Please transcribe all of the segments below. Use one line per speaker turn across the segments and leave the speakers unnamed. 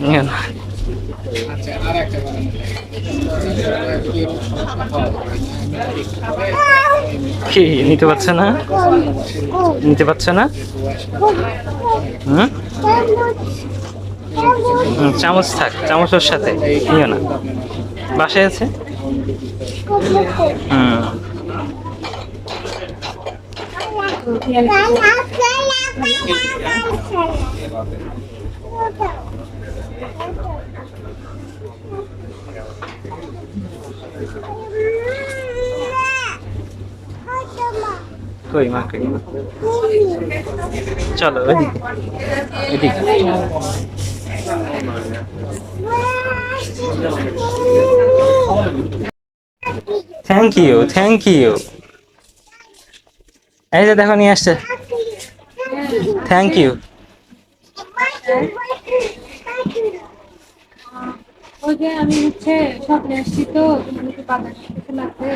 Yeah. না। কি নিতে পারছে না? নিতে পারছে না? হুম, চামচ থাক চামচের সাথে নিও না। বাসায় আছে? হুম। কই মা, কই চলো ওইদিকে থ্যাংক ইউ থ্যাংক ইউ এই যে দেখো, নিয়ে আসছে। থ্যাংক ইউ
ওই যে আমি হচ্ছে স্বপ্নে আসছি তো তুমি লাগবে।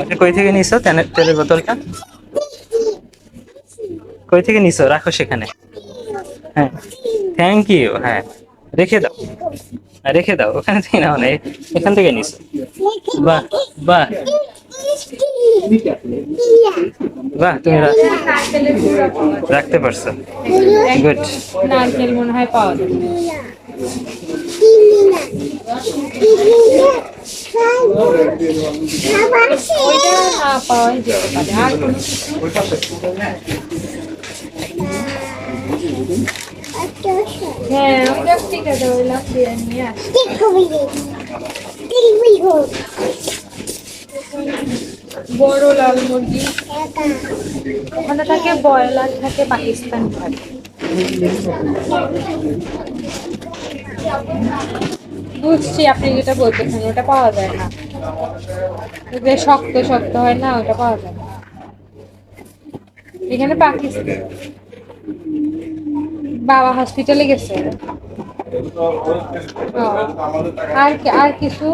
আচ্ছা কই থেকে নিছো তেলের বোতলটা? কই থেকে নিছো? রাখো সেখানে। হ্যাঁ। থ্যাংক ইউ হ্যাঁ। রেখে দাও। হ্যাঁ, রেখে দাও। ওখানে থেকে নাও না এখান থেকে নিছো। বাহ বাহ। বাহ তুমি রা-
নারকেলের গুঁড়া পাওয়া যায়।
রাখতে পারছ।
এক
গুড
নারকেল মনে হয় পাওয়া যায়। ওইটা না পাওয়াই যেতে পারে। আর কোনো কিছু হ্যাঁ ওটা ঠিক আছে ওই লাভ দিয়ে নিয়ে আসি বড় লাল মুরগি। ওখানে থাকে ব্রয়লার থাকে পাকিস্তান থাকে। বুঝছি আপনি যেটা বলতেছেন, ওটা পাওয়া যায় না। যে শক্ত শক্ত হয় না, ওটা পাওয়া যায় না। এখানে পাকিস্তান বাবা হসপিটালে গেছে। আর আর কিছু?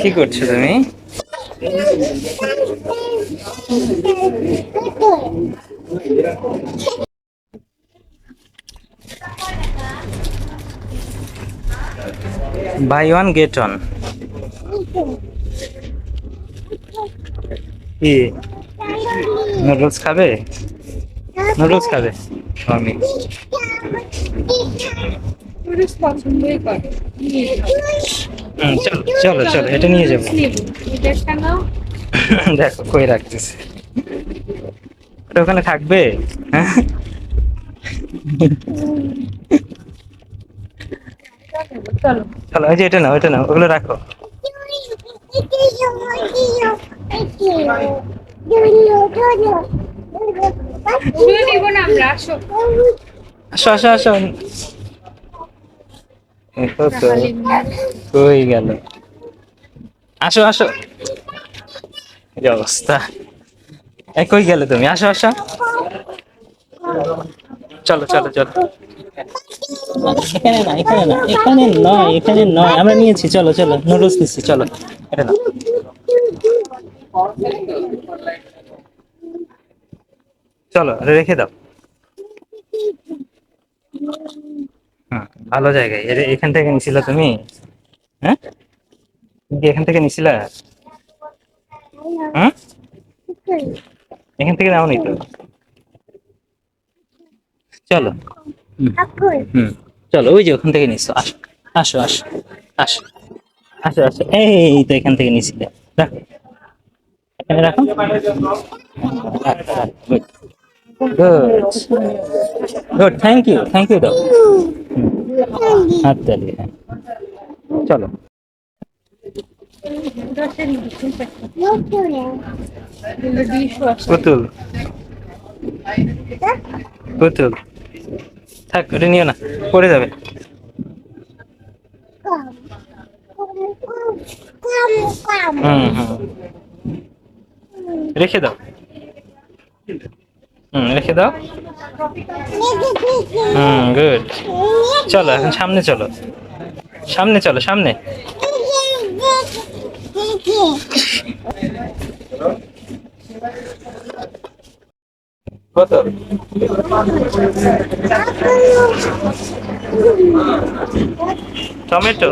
কি করছ তুমি? বাই ওয়ান গেট ওয়ান কি? নুডলস খাবে? নুডলস খাবে? আমি চলো চলো চলো এটা নিয়ে যাব। দেখো কই রাখতেছে। ওখানে থাকবে? হ্যাঁ?
চলো
চলো ওই যে এটা নাও এটা নাও ওগুলো রাখো।
আসো।
আসো আসো কই গেল। আসো আসো। এই অবস্থা। এই কই গেলে তুমি? আসো আসো। চলো চলো চলো। এখানে না এখানে না এখানে নয় এখানে নয়। আমরা নিয়েছি চলো চলো। নুডলস নিচ্ছি চলো। এটা না চলো রেখে দাও। ভালো জায়গায়। এর- এখান থেকে নিছিলা তুমি? হ্যাঁ? তুমি এখান থেকে নিছিলা? হুম? এখান থেকে নাও নি তো। চলো। হুম, চলো ওই যে ওখান থেকে নিছো। আসো আসো আসো আসো আসো আসো। এই তো এখান থেকে নিছিলে। রাখো। এখানে রাখো। রাখো, রাখো. Good good thank you thank you দাও হাততালি হ্যাঁ চলো পুতুল। পুতুল। থাক ওটা নিও না। পড়ে যাবে। হুম হুম। রেখে দাও। হুম রেখে দাও। হুম গুড চলো এখন সামনে চলো। সামনে চলো সামনে। কত টমেটো।